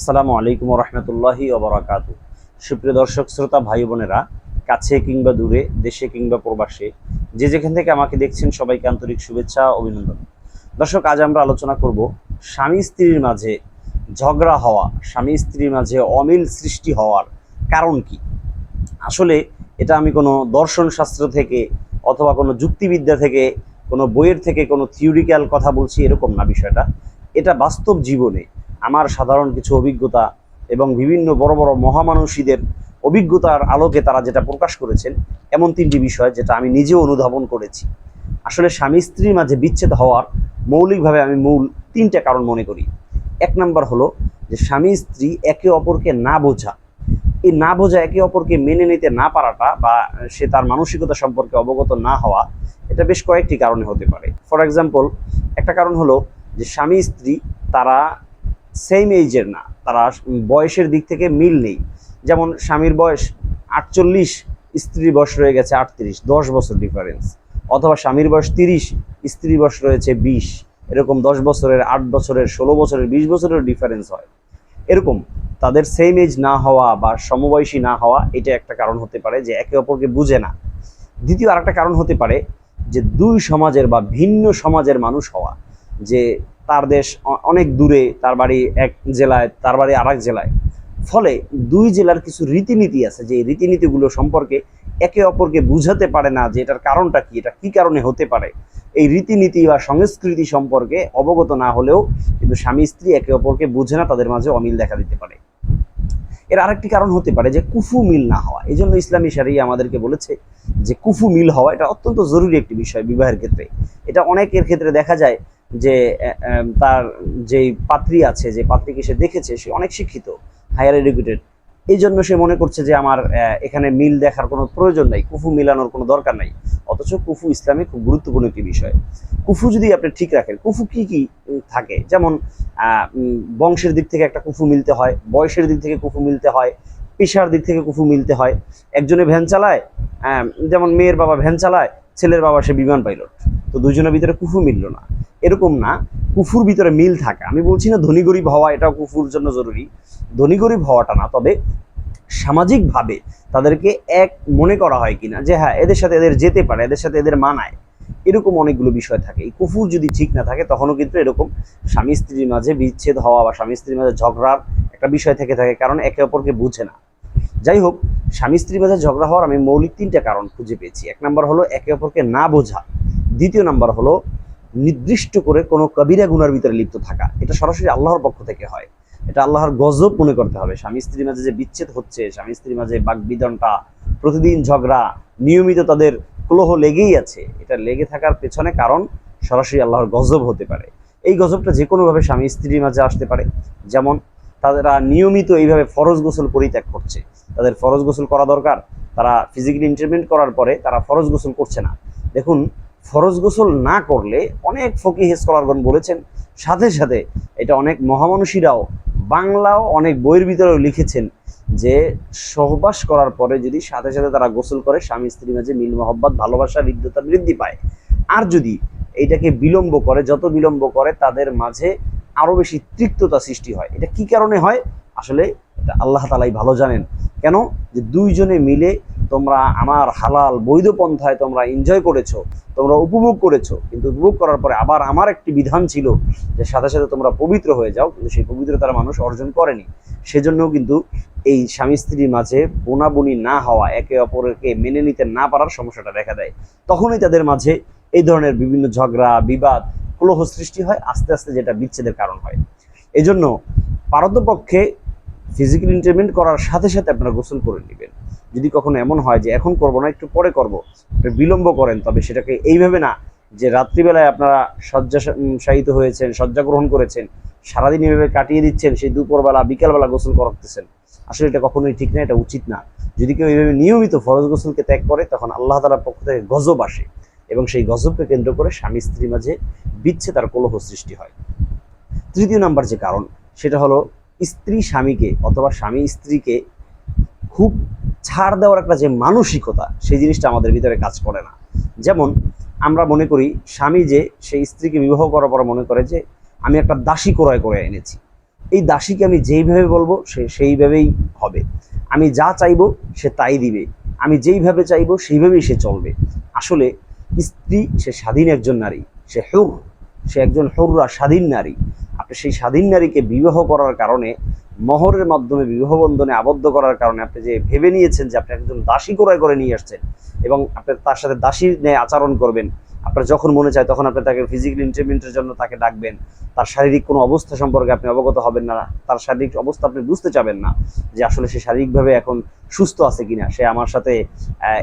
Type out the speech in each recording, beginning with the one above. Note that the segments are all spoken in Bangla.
আসসালামু আলাইকুম রহমতুল্লাহি ওবরাকাত সুপ্রিয় দর্শক, শ্রোতা, ভাই বোনেরা, কাছে কিংবা দূরে, দেশে কিংবা প্রবাসে, যে যেখান থেকে আমাকে দেখছেন, সবাইকে আন্তরিক শুভেচ্ছা, অভিনন্দন। দর্শক, আজ আমরা আলোচনা করব স্বামী স্ত্রীর মাঝে ঝগড়া হওয়া, স্বামী স্ত্রীর মাঝে অমিল সৃষ্টি হওয়ার কারণ কি? আসলে এটা আমি কোনো দর্শন শাস্ত্র থেকে অথবা কোনো যুক্তিবিদ্যা থেকে, কোনো বইয়ের থেকে কোনো থিওরিক্যাল কথা বলছি এরকম না বিষয়টা। এটা বাস্তব জীবনে আমার সাধারণ কিছু অভিজ্ঞতা এবং বিভিন্ন বড় বড় মহামানসীদের অভিজ্ঞতার আলোকে তারা যেটা প্রকাশ করেছেন, এমন তিনটি বিষয় যেটা আমি নিজেও অনুধাবন করেছি। আসলে স্বামী স্ত্রীর মাঝে বিচ্ছেদ হওয়ার মৌলিকভাবে আমি মূল তিনটা কারণ মনে করি। এক নাম্বার হলো যে স্বামী স্ত্রী একে অপরকে না বোঝা। এই না বোঝা একে অপরকে মেনে নিতে না পারাটা বা সে তার মানসিকতা সম্পর্কে অবগত না হওয়া, এটা বেশ কয়েকটি কারণে হতে পারে। ফর এক্সাম্পল, একটা কারণ হলো যে স্বামী স্ত্রী তারা সেম এইজের না। তারা বয়সের দিক থেকে মিল নেই। যেমন স্বামীর বয়স আটচল্লিশ, স্ত্রীর বয়স রয়ে গেছে আটত্রিশ, দশ বছর ডিফারেন্স অথবা স্বামীর বয়স তিরিশ, স্ত্রীর বয়স রয়েছে বিশ। এরকম দশ বছরের, আট বছরের, ষোলো বছরের, বিশ বছরের ডিফারেন্স হয়। এরকম তাদের সেম এজ না হওয়া বা সমবয়সী না হওয়া, এটা একটা কারণ হতে পারে যে একে অপরকে বুঝে না। দ্বিতীয় আরেকটা কারণ হতে পারে যে দুই সমাজের বা ভিন্ন সমাজের মানুষ হওয়া, যে তার দেশ অনেক দূরে, তার বাড়ি এক জেলায়, তার বাড়ি আরেক জেলায়। ফলে দুই জেলার কিছু রীতিনীতি আছে যে রীতিনীতিগুলো সম্পর্কে একে অপরকে বুঝাতে পারে না যে এটার কারণটা কি, এটা কি কারণে হতে পারে। এই রীতিনীতি বা সংস্কৃতি সম্পর্কে অবগত না হলেও কিন্তু স্বামী স্ত্রী একে অপরকে বুঝে না, তাদের মাঝে অমিল দেখা দিতে পারে। এর আরেকটি কারণ হতে পারে যে কুফু মিল না হওয়া। এই জন্য ইসলামী সারিয়া আমাদেরকে বলেছে যে কুফু মিল হওয়া এটা অত্যন্ত জরুরি একটি বিষয় বিবাহের ক্ষেত্রে। এটা অনেকের ক্ষেত্রে দেখা যায় যে তার যেই পাত্রী আছে, যে পাত্রীকে সে দেখেছে, সে অনেক শিক্ষিত, হায়ার এডুকেটেড এই জন্য সে মনে করছে যে আমার এখানে মিল দেখার কোনো প্রয়োজন নাই, কুফু মিলানোর কোনো দরকার নাই। অথচ কুফু ইসলামে খুব গুরুত্বপূর্ণ একটি বিষয়। কুফু যদি আপনি ঠিক রাখেন, কুফু কি কি থাকে? যেমন বংশের দিক থেকে একটা কুফু মিলতে হয়, বয়সের দিক থেকে কুফু মিলতে হয়, পেশার দিক থেকে কুফু মিলতে হয়। একজনে ভ্যান চালায় যেমন মেয়ের বাবা ভ্যান চালায়, ছেলের বাবা সে বিমান পাইলট। তো দুজনের ভিতরে কুফু মিলল না। এরকম না, কুফুর ভিতরে মিল থাকা। আমি বলছি না ধনী গরিব হওয়া এটাও কুফুর জন্য জরুরি। ধনী গরিব হওয়াটা না, তবে সামাজিকভাবে তাদেরকে এক মনে করা হয় কিনা, যে হ্যাঁ এদের সাথে এদের যেতে পারে, এদের সাথে এদের মানায়, এরকম অনেকগুলো বিষয় থাকে। এই কুফুর যদি ঠিক না থাকে, তখনও কিন্তু এরকম স্বামী স্ত্রীর মাঝে বিচ্ছেদ হওয়া বা স্বামী স্ত্রীর মাঝে ঝগড়ার একটা বিষয় থেকে থাকে, কারণ একে অপরকে বুঝে না। যাই হোক, স্বামী স্ত্রীর মাঝে ঝগড়া হওয়ার আমি মৌলিক তিনটা কারণ খুঁজে পেয়েছি। এক নম্বর হলো একে অপরকে না বোঝা। দ্বিতীয় নাম্বার হলো নির্দিষ্ট করে কোনো কবিরা গুনার ভিতরে লিপ্ত থাকা। এটা সরাসরি আল্লাহর পক্ষ থেকে হয়। এটা আল্লাহর গজব মনে করতে হবে। স্বামী স্ত্রীর মাঝে যে বিচ্ছেদ হচ্ছে, স্বামী স্ত্রীর মাঝে বাগবিদনটা প্রতিদিন ঝগড়া, নিয়মিত তাদের কলহ লেগেই আছে। এটা লেগে থাকার পেছনে কারণ সরাসরি আল্লাহর গজব হতে পারে। এই গজবটা যে কোনোভাবে স্বামী স্ত্রীর মাঝে আসতে পারে। যেমন তারা নিয়মিত এইভাবে ফরজ গোসল পরিত্যাগ করছে। তাদের ফরজ গোসল করা দরকার। তারা ফিজিক্যালি ইন্টারমেন্ট করার পরে তারা ফরজ গোসল করছে না। দেখুন ফরজ গোসল না করলে অনেক ফকিহ স্কলারগণ বলেছেন, সাথে সাথে এটা অনেক মহামানুষীরাও বাংলাও অনেক বইয়ের ভিতরেও লিখেছেন যে সহবাস করার পরে যদি সাথে সাথে তারা গোসল করে, স্বামী স্ত্রীর মাঝে মিল মহব্বত, ভালোবাসা হৃদ্যতা বৃদ্ধি পায়। আর যদি এইটাকে বিলম্ব করে, যত বিলম্ব করে তাদের মাঝে আরও বেশি তৃপ্ততা সৃষ্টি হয়। এটা কি কারণে হয়? আসলে এটা আল্লাহ তালাই ভালো জানেন। কেন? যে দুইজনে মিলে তোমরা আমার হালাল বৈধ পন্থায় তোমরা এনজয় করেছ, তোমরা উপভোগ করেছ, কিন্তু উপভোগ করার পরে আবার আমার একটি বিধান ছিল যে সাথে সাথে তোমরা পবিত্র হয়ে যাও, কিন্তু সেই পবিত্রতার মানুষ অর্জন করেনি। সেজন্য কিন্তু এই স্বামী স্ত্রীর মাঝে বোনাবুনি না হওয়া, একে অপরকে মেনে নিতে না পারার সমস্যাটা দেখা দেয়। তখনই তাদের মাঝে এই ধরনের বিভিন্ন ঝগড়া, বিবাদ, কলহ সৃষ্টি হয়, আস্তে আস্তে যেটা বিচ্ছেদের কারণ হয়। এই জন্য পারতপক্ষে ফিজিক্যাল ইন্টারমেন্ট করার সাথে সাথে আপনারা গোসল করে নেবেন। যদি কখনো এমন হয় যে এখন করব না, একটু পরে করব বিলম্ব করেন, তবে সেটাকে এইভাবে না, যে রাত্রিবেলায় আপনারা শয্যা শায়িত হয়েছেন শয্যা গ্রহণ করেছেন, সারাদিন এভাবে কাটিয়ে দিচ্ছেন, সেই দুপুরবেলা, বিকালবেলা গোসল করাতেছেন, আসলে এটা কখনোই ঠিক না, এটা উচিত না। যদি কেউ এইভাবে নিয়মিত ফরজ গোসলকে ত্যাগ করে, তখন আল্লাহ তালার পক্ষ থেকে গজব আসে এবং সেই গজবকে কেন্দ্র করে স্বামী স্ত্রীর মাঝে বিচ্ছে তার কলহ সৃষ্টি হয়। তৃতীয় নাম্বার যে কারণ, সেটা হলো স্ত্রী স্বামীকে অথবা স্বামী স্ত্রীকে খুব ছাড় দেওয়ার একটা যে মানসিকতা, সেই জিনিসটা আমাদের ভিতরে কাজ করে না। যেমন, আমরা মনে করি, স্বামী যে সেই স্ত্রীকে বিবাহ করার পর মনে করে যে, আমি একটা দাসী ক্রয় করে এনেছি। এই দাসীকে আমি যেইভাবে বলব, সে সেইভাবেই হবে। আমি যা চাইব, সে তাই দিবে। আমি যেইভাবে চাইব সেইভাবেই সে চলবে। আসলে, স্ত্রী সে স্বাধীন একজন নারী, সে হুর। সে একজন হুররা স্বাধীন নারী। সেই স্বাধীন নারীকে বিবাহ করার কারণে, মহরের মাধ্যমে বিবাহ বন্ধনে আবদ্ধ করার কারণে আপনি যে ভেবে নিয়েছেন যে আপনি একজন দাসী ক্রয় করে নিয়ে আসছেন এবং আপনি তার সাথে দাসীর ন্যায় আচরণ করবেন, আপনার যখন মনে চায় তখন আপনি তাকে ফিজিক্যাল ইন্টারভিউমেন্টের জন্য তাকে ডাকবেন, তার শারীরিক কোনো অবস্থা সম্পর্কে আপনি অবগত হবেন না, তার শারীরিক অবস্থা আপনি বুঝতে চাবেন না যে আসলে সে শারীরিকভাবে এখন সুস্থ আছে কিনা, সে আমার সাথে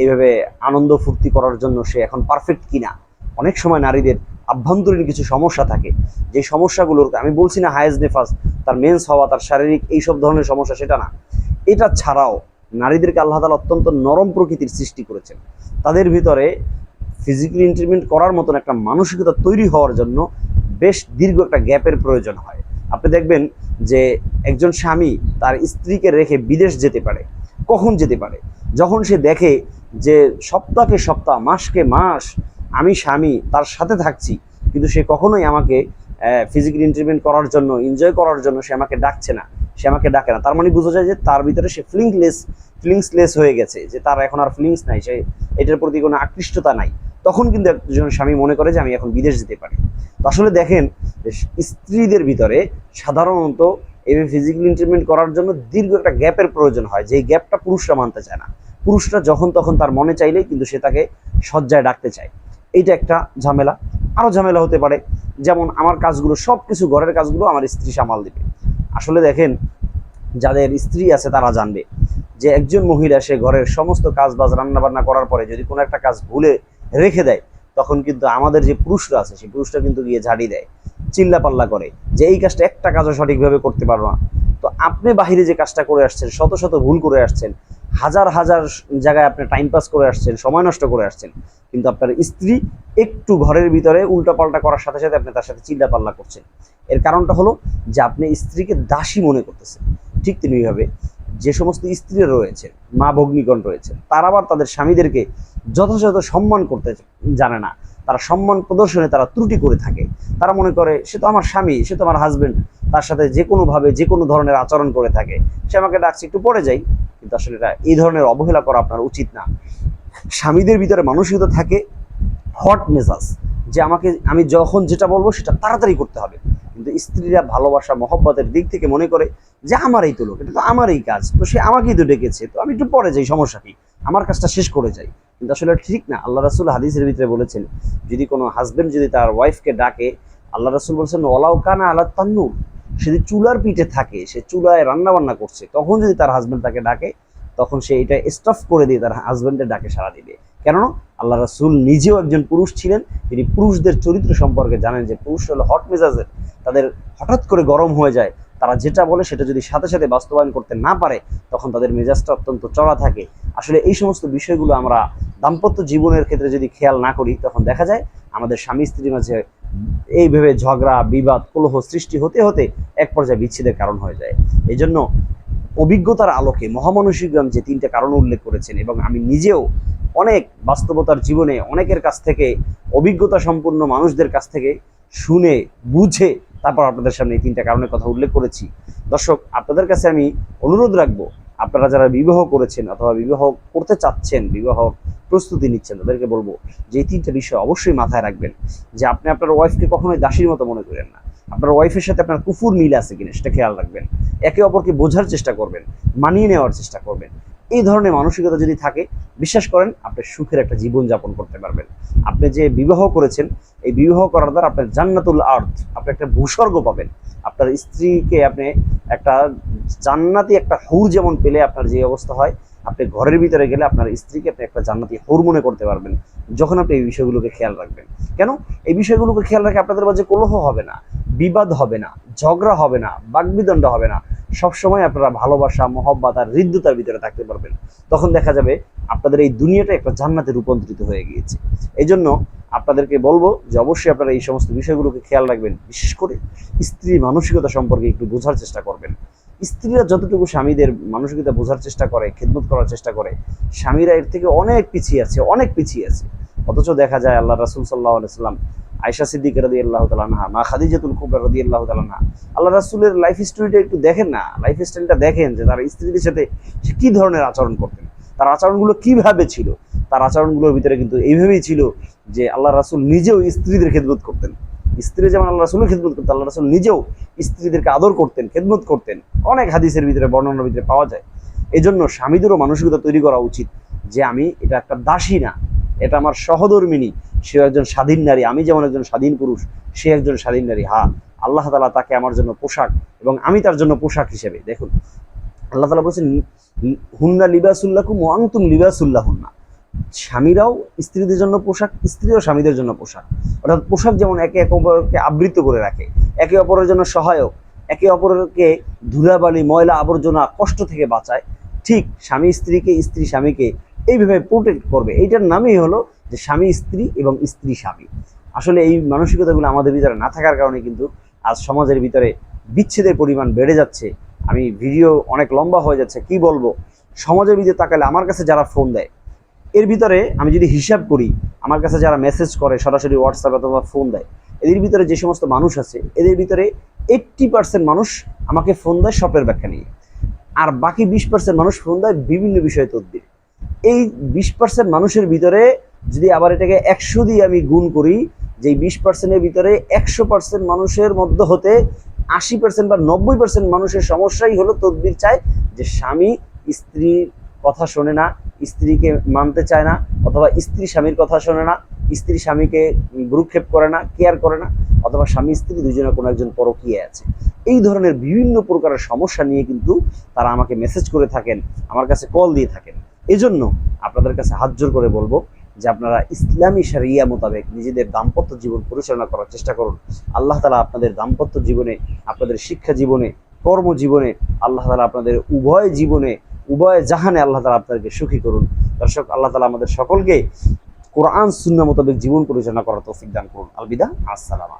এইভাবে আনন্দ ফুর্তি করার জন্য সে এখন পারফেক্ট কিনা। অনেক সময় নারীদের আভ্যন্তরীণ কিছু সমস্যা থাকে। যে সমস্যাগুলোর আমি বলছি না হায়েজ নেফাস তার মেন্স হওয়া, তার শারীরিক এইসব ধরনের সমস্যা সেটা না। এটা ছাড়াও নারীদেরকে আল্লাহ তালা অত্যন্ত নরম প্রকৃতির সৃষ্টি করেছেন। তাদের ভিতরে ফিজিক্যাল ইন্টারভিউমেন্ট করার মতন একটা মানসিকতা তৈরি হওয়ার জন্য বেশ দীর্ঘ একটা গ্যাপের প্রয়োজন হয়। আপনি দেখবেন যে একজন স্বামী তার স্ত্রীকে রেখে বিদেশ যেতে পারে। কখন যেতে পারে? যখন সে দেখে যে সপ্তাহকে সপ্তাহ, মাসকে মাস আমি স্বামী, তার সাথে থাকছি, কিন্তু সে কখনোই আমাকে ফিজিক্যাল ইন্টারভিউমেন্ট করার জন্য এনজয় করার জন্য সে আমাকে ডাকছে না, সে আমাকে ডাকে না। তার মানে বোঝা যায় যে তার ভিতরে সে ফিলিংলেস ফিলিংসলেস হয়ে গেছে, যে তার এখন আর ফিলিংস নাই, সে এটার প্রতি কোনো আকৃষ্টতা নাই। তখন কিন্তু একজন স্বামী মনে করে যে আমি এখন বিদেশ যেতে পারি। তো আসলে দেখেন স্ত্রীদের ভিতরে সাধারণত এইভাবে ফিজিক্যাল ইন্টারভিউমেন্ট করার জন্য দীর্ঘ একটা গ্যাপের প্রয়োজন হয়, যে গ্যাপটা পুরুষরা মানতে চায় না। পুরুষরা যখন তখন তার মনে চাইলেই কিন্তু সে তাকে সজ্জায় ডাকতে চায়। এইটা একটা ঝামেলা। আরও ঝামেলা হতে পারে, যেমন আমার কাজগুলো সব কিছু ঘরের কাজগুলো আমার স্ত্রী সামাল দেবে। আসলে দেখেন, যাদের স্ত্রী আছে তারা জানবে যে একজন মহিলা সে ঘরের সমস্ত কাজ বাজ রান্না বান্না করার পরে যদি কোনো একটা কাজ ভুলে রেখে দেয়, তখন কিন্তু আমাদের যে পুরুষরা আছে, সেই পুরুষরা কিন্তু গিয়ে ঝাড়ি দেয় চিল্লা পাল্লা করে যে এই কাজটা একটা কাজও সঠিকভাবে করতে পারব না। তো আপনি বাহিরে যে কাজটা করে আসছেন, শত শত ভুল করে আসছেন হাজার হাজার জায়গায় আপনি টাইম পাস করে আসছেন, সময় নষ্ট করে আসছেন, কিন্তু আপনার স্ত্রী একটু ঘরের ভিতরে উল্টাপাল্টা করার সাথে সাথে আপনি তার সাথে চিল্লা পাল্লা করছেন। এর কারণটা হলো যে আপনি স্ত্রীকে দাসী মনে করতেছেন। ঠিক তেমনিভাবে যে সমস্ত স্ত্রী রয়েছে, মা ভগ্নিগণ রয়েছে, তারা আবার তাদের স্বামীদেরকে যথাযথ সম্মান করতে জানে না। তারা সম্মান প্রদর্শনে তারা ত্রুটি করে থাকে। তারা মনে করে, সে তো আমার স্বামী, সে তো আমার হাজবেন্ড তার সাথে যে কোনোভাবে, যে কোনো ধরনের আচরণ করে থাকে। সে আমাকে ডাকছে, একটু পরে যাই। কিন্তু আসলে এটা, এই ধরনের অবহেলা করা আপনার উচিত না। স্বামীদের ভিতরে মানসিকতা থাকে হট মেজাজ, যে আমাকে, আমি যখন যেটা বলব, সেটা তাড়াতাড়ি করতে হবে। কিন্তু স্ত্রীরা ভালোবাসা, মহব্বতের দিক থেকে মনে করে, যে আমারই তো লোক, এটা তো আমারই কাজ, তো সে আমাকেই তো ডেকেছে, তো আমি একটু পরে যাই, সমস্যা কি? আমার কাজটা শেষ করে যাই। কিন্তু আসলে ঠিক না। আল্লাহ রাসুল হাদিসের ভিতরে বলেছেন, যদি কোনো হাজবেন্ড যদি তার ওয়াইফকে ডাকে, আল্লাহ রাসুল বলছেন ওলাও কানা আল্লাহ তান্নুর সে যদি চুলার পিঠে থাকে, সে চুলায় রান্না বান্না করছে, তখন যদি তার হাজবেন্ড তাকে ডাকে, তখন সে এটা স্টফ করে দিয়ে তার হাজবেন্ডের ডাকে সাড়া দিবে। কেননা, আল্লাহ রাসুল নিজেও একজন পুরুষ ছিলেন, তিনি পুরুষদের চরিত্র সম্পর্কে জানেন যে পুরুষ হলো হট মেজাজের তাদের হঠাৎ করে গরম হয়ে যায় তারা যেটা বলে সেটা যদি সাথে সাথে বাস্তবায়ন করতে না পারে, তখন তাদের মেজাজটা অত্যন্ত চড়া থাকে। আসলে এই সমস্ত বিষয়গুলো আমরা দাম্পত্য জীবনের ক্ষেত্রে যদি খেয়াল না করি, তখন দেখা যায় আমাদের স্বামী স্ত্রীর মাঝে এইভাবে ঝগড়া, বিবাদ, কলহ সৃষ্টি হতে হতে এক পর্যায়ে বিচ্ছেদের কারণ হয়ে যায়। এই জন্য অভিজ্ঞতার আলোকে মহামানসিকগণ যে তিনটে কারণ উল্লেখ করেছেন এবং আমি নিজেও অনেক বাস্তবতার জীবনে অনেকের কাছ থেকে, অভিজ্ঞতা সম্পন্ন মানুষদের কাছ থেকে শুনে, বুঝে তারপর আপনাদের সামনে এই তিনটা কারণের কথা উল্লেখ করেছি। দর্শক, আপনাদের কাছে আমি অনুরোধ রাখব, আপনারা যারা বিবাহ করেছেন অথবা বিবাহ করতে চাচ্ছেন, বিবাহ প্রস্তুতি নিচ্ছেন, তাদেরকে বলব যে এই তিনটা বিষয় অবশ্যই মাথায় রাখবেন। যে আপনি আপনার ওয়াইফকে কখনোই দাসীর মতো মনে করেন না। আপনার ওয়াইফের সাথে আপনার কুফুর মিল আছে কিনা সেটা খেয়াল রাখবেন। একে অপরকে বোঝার চেষ্টা করবেন, মানিয়ে নেওয়ার চেষ্টা করবেন। এই ধরনের মানসিকতা যদি থাকে, বিশ্বাস করেন আপনি সুখের একটা জীবন যাপন করতে পারবেন। আপনি যে বিবাহ করেছেন, এই বিবাহ করার দ্বারা আপনার জান্নাতুল আর্থ আপনি একটা ভূস্বর্গ পাবেন। আপনার স্ত্রীকে আপনি একটা জান্নাতি একটা হুর যেমন পেলে আপনার যে অবস্থা হয় আপনি ঘরের ভিতরে গেলে আপনার স্ত্রীকে আপনি একটা জান্নাতি হুর মনে করতে পারবেন, যখন আপনি এই বিষয়গুলোকে খেয়াল রাখবেন। কেন? এই বিষয়গুলোকে খেয়াল রাখে আপনাদের মাঝে কলহ হবে না, বিবাদ হবে না, ঝগড়া হবে না বাগবিদণ্ড হবে না। সবসময় আপনারা ভালোবাসা, মহব্বত আর হৃদ্যতার ভিতরে থাকতে পারবেন। তখন দেখা যাবে আপনাদের এই দুনিয়াটা একটা জান্নাতে রূপান্তরিত হয়ে গিয়েছে। এই জন্য আপনাদেরকে বলব যে অবশ্যই আপনারা এই সমস্ত বিষয়গুলোকে খেয়াল রাখবেন। বিশেষ করে স্ত্রী মানসিকতা সম্পর্কে একটু বোঝার চেষ্টা করবেন। স্ত্রীরা যতটুকু স্বামীদের মানসিকতা বোঝার চেষ্টা করে, খেদমত করার চেষ্টা করে, স্বামীরা এর থেকে অনেক পিছিয়ে আছে, অনেক পিছিয়ে আছে। অথচ দেখা যায় আল্লাহ রাসুল সাল্লাহ আলাইসাল্লাম আয়সা সিদ্দিক রাদি আল্লাহ তালানহা মা খাদিজাতুল কুবরা রাদি আল্লাহ তালানহা আল্লাহ রাসুলের লাইফ স্টোরিটা একটু দেখেন না? লাইফ স্টাইলটা দেখেন যে তার স্ত্রীদের সাথে সে কী ধরনের আচরণ করতেন? তার আচরণগুলো কীভাবে ছিল? তার আচরণগুলোর ভিতরে কিন্তু এইভাবেই ছিল যে আল্লাহ রাসুল নিজেও স্ত্রীদের খেদমত করতেন। স্ত্রী যেমন আল্লাহ রাসুলের খেদমত করতেন আল্লাহ রাসুল নিজেও স্ত্রীদেরকে আদর করতেন, খেদমত করতেন। অনেক হাদিসের ভিতরে, বর্ণনার ভিতরে পাওয়া যায়। এই জন্য স্বামীদেরও মানসিকতা তৈরি করা উচিত যে আমি এটা একটা দাসী না, এটা আমার সহধর্মিনী, সে একজন স্বাধীন নারী, আমি যেমন একজন স্বাধীন পুরুষ, সে একজন স্বাধীন নারী। হা আল্লাহ তালা তাকে আমার জন্য পোশাক এবং আমি তার জন্য পোশাক হিসেবে, দেখুন। আল্লাহ তালা বলছেন, হুন্না লিবাসুল্লাহ লিবাসুল্লাহকুম ওয়াংতুম লিবাসুল্লাহ হুন্না স্বামীরাও স্ত্রীদের জন্য পোশাক, স্ত্রীও স্বামীদের জন্য পোশাক। অর্থাৎ পোশাক যেমন একে একে অপরকে আবৃত করে রাখে, একে অপরের জন্য সহায়ক, একে অপরকে ধুলাবালি, ময়লা আবর্জনা, কষ্ট থেকে বাঁচায়, ঠিক স্বামী স্ত্রীকে স্ত্রী স্বামীকে এইভাবে প্রোটেক্ট করবে। এইটার নামই হলো যে স্বামী স্ত্রী এবং স্ত্রী স্বামী। আসলে এই মানসিকতাগুলো আমাদের ভিতরে না থাকার কারণে কিন্তু আজ সমাজের ভিতরে বিচ্ছেদের পরিমাণ বেড়ে যাচ্ছে। আমি ভিডিও অনেক লম্বা হয়ে যাচ্ছে, কি বলব? সমাজের ভিতরে তাকালে আমার কাছে যারা ফোন দেয় এর ভিতরে আমি যদি হিসাব করি, আমার কাছে যারা মেসেজ করে, সরাসরি হোয়াটসঅ্যাপ অথবা ফোন দেয়, এদের ভিতরে যে সমস্ত মানুষ আছে, এদের ভিতরে এইট্টি পার্সেন্ট মানুষ আমাকে ফোন দেয় স্বপ্নের ব্যাখ্যা নিয়ে। আর বাকি বিশ পার্সেন্ট মানুষ ফোন দেয় বিভিন্ন বিষয়ে তদ্বির। এই বিশ পার্সেন্ট মানুষের ভিতরে যদি আবার এটাকে একশো দিয়ে আমি গুণ করি যে বিশ পার্সেন্টের ভিতরে একশো পার্সেন্ট মানুষের মধ্যে হতে আশি পার্সেন্ট বা নব্বই পার্সেন্ট মানুষের সমস্যাই হলো তদবির চায় যে স্বামী স্ত্রীর কথা শোনে না, স্ত্রীকে মানতে চায় না অথবা স্ত্রী স্বামীর কথা শোনে না, স্ত্রী স্বামীকে ভ্রুক্ষেপ করে না, কেয়ার করে না, অথবা স্বামী স্ত্রী দুজনে কোনো একজন পরকীয়ে আছে। এই ধরনের বিভিন্ন প্রকারের সমস্যা নিয়ে কিন্তু তারা আমাকে মেসেজ করে থাকেন, আমার কাছে কল দিয়ে থাকেন। এজন্য আপনাদের কাছে হাত জোর করে বলব যে আপনারা ইসলামী সারিয়া মোতাবেক নিজেদের দাম্পত্য জীবন পরিচালনা করার চেষ্টা করুন। আল্লাহ তালা আপনাদের দাম্পত্য জীবনে, আপনাদের শিক্ষা জীবনে, কর্মজীবনে, আল্লাহ তালা আপনাদের উভয় জীবনে উভয় জাহানে আল্লাহ তালা আপনাদেরকে সুখী করুন। দর্শক, আল্লাহ তালা আমাদের সকলকে কোরআন শূন্য মোতাবেক জীবন পরিচালনা করার তৌফিক দান করুন। আলবিদা, আসসালামা